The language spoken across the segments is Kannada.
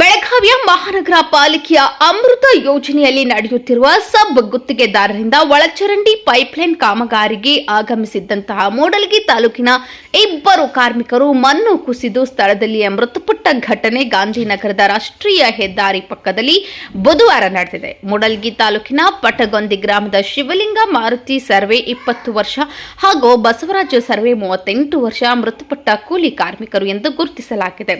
ಬೆಳಗಾವಿಯ ಮಹಾನಗರ ಪಾಲಿಕೆಯ ಅಮೃತ ಯೋಜನೆಯಲ್ಲಿ ನಡೆಯುತ್ತಿರುವ ಸಬ್ ಗುತ್ತಿಗೆದಾರರಿಂದ ಒಳಚರಂಡಿ ಪೈಪ್ಲೈನ್ ಕಾಮಗಾರಿಗೆ ಆಗಮಿಸಿದ್ದಂತಹ ಮೂಡಲಗಿ ತಾಲೂಕಿನ ಇಬ್ಬರು ಕಾರ್ಮಿಕರು ಮಣ್ಣು ಕುಸಿದು ಸ್ಥಳದಲ್ಲಿಯೇ ಮೃತಪಟ್ಟ ಘಟನೆ ಗಾಂಧಿನಗರದ ರಾಷ್ಟ್ರೀಯ ಹೆದ್ದಾರಿ ಪಕ್ಕದಲ್ಲಿ ಬುಧವಾರ ನಡೆದಿದೆ. ಮೂಡಲಗಿ ತಾಲೂಕಿನ ಪಟಗೊಂದಿ ಗ್ರಾಮದ ಶಿವಲಿಂಗ ಮಾರುತಿ ಸರ್ವೆ ಇಪ್ಪತ್ತು ವರ್ಷ ಹಾಗೂ ಬಸವರಾಜ ಸರ್ವೆ ಮೂವತ್ತೆಂಟು ವರ್ಷ ಮೃತಪಟ್ಟ ಕೂಲಿ ಕಾರ್ಮಿಕರು ಎಂದು ಗುರುತಿಸಲಾಗಿದೆ.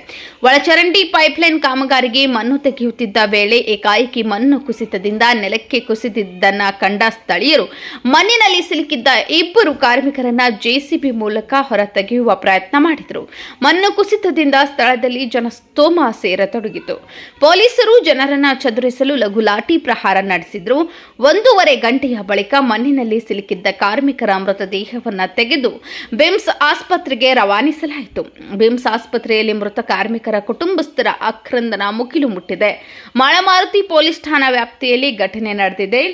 ಒಳಚರಂಡಿ ಪೈಪ್ಲೈನ್ ಕಾಮಗಾರಿಗೆ ಮಣ್ಣು ತೆಗೆಯುತ್ತಿದ್ದ ವೇಳೆ ಏಕಾಏಕಿ ಮಣ್ಣು ಕುಸಿತದಿಂದ ನೆಲಕ್ಕೆ ಕುಸಿದಿದ್ದನ್ನ ಕಂಡ ಸ್ಥಳೀಯರು ಮಣ್ಣಿನಲ್ಲಿ ಸಿಲುಕಿದ್ದ ಇಬ್ಬರು ಕಾರ್ಮಿಕರನ್ನ ಜೆಸಿಬಿ ಮೂಲಕ ಹೊರ ತೆಗೆಯುವ ಪ್ರಯತ್ನ ಮಾಡಿದರು. ಮಣ್ಣು ಕುಸಿತದಿಂದ ಸ್ಥಳದಲ್ಲಿ ಜನಸ್ತೋಮ ಸೇರತೊಡಗಿತು. ಪೊಲೀಸರು ಜನರನ್ನ ಚದುರಿಸಲು ಲಘು ಲಾಠಿ ಪ್ರಹಾರ ನಡೆಸಿದ್ರು. ಒಂದೂವರೆ ಗಂಟೆಯ ಬಳಿಕ ಮಣ್ಣಿನಲ್ಲಿ ಸಿಲುಕಿದ್ದ ಕಾರ್ಮಿಕರ ಮೃತದೇಹವನ್ನ ತೆಗೆದು ಬಿಮ್ಸ್ ಆಸ್ಪತ್ರೆಗೆ ರವಾನಿಸಲಾಯಿತು. ಬಿಮ್ಸ್ ಆಸ್ಪತ್ರೆಯಲ್ಲಿ ಮೃತ ಕಾರ್ಮಿಕರ ಕುಟುಂಬಸ್ಥರ ಆಕ್ರಂದನ ಮುಗಿಲು ಮುಟ್ಟಿದೆ. ಮಾಳಮಾರುತಿ ಪೊಲೀಸ್ ಠಾಣಾ ವ್ಯಾಪ್ತಿಯಲ್ಲಿ ಘಟನೆ ನಡೆದಿದೆ.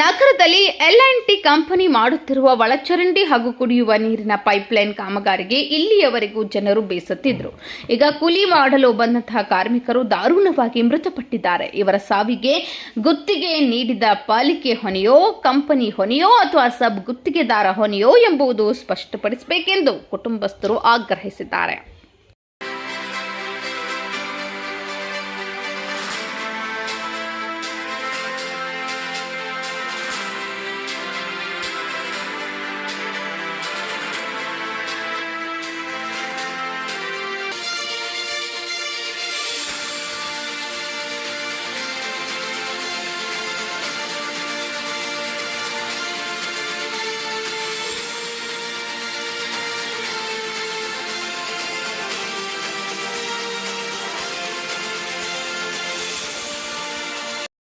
ನಗರದಲ್ಲಿ ಎಲ್ ಅಂಡ್ ಟಿ ಕಂಪನಿ ಮಾಡುತ್ತಿರುವ ಒಳಚರಂಡಿ ಹಾಗೂ ಕುಡಿಯುವ ನೀರಿನ ಪೈಪ್ಲೈನ್ ಕಾಮಗಾರಿಗೆ ಇಲ್ಲಿಯವರೆಗೂ ಜನರು ಬೇಸತ್ತಿದ್ರು. ಈಗ ಕೂಲಿ ಮಾಡಲು ಬಂದಂತಹ ಕಾರ್ಮಿಕರು ದಾರುಣವಾಗಿ ಮೃತಪಟ್ಟಿದ್ದಾರೆ. ಇವರ ಸಾವಿಗೆ ಗುತ್ತಿಗೆ ನೀಡಿದ ಪಾಲಿಕೆ ಹೊಣೆಯೋ, ಕಂಪನಿ ಹೊಣೆಯೋ ಅಥವಾ ಸಬ್ ಗುತ್ತಿಗೆದಾರ ಹೊಣೆಯೋ ಎಂಬುದು ಸ್ಪಷ್ಟಪಡಿಸಬೇಕೆಂದು ಕುಟುಂಬಸ್ಥರು ಆಗ್ರಹಿಸಿದ್ದಾರೆ.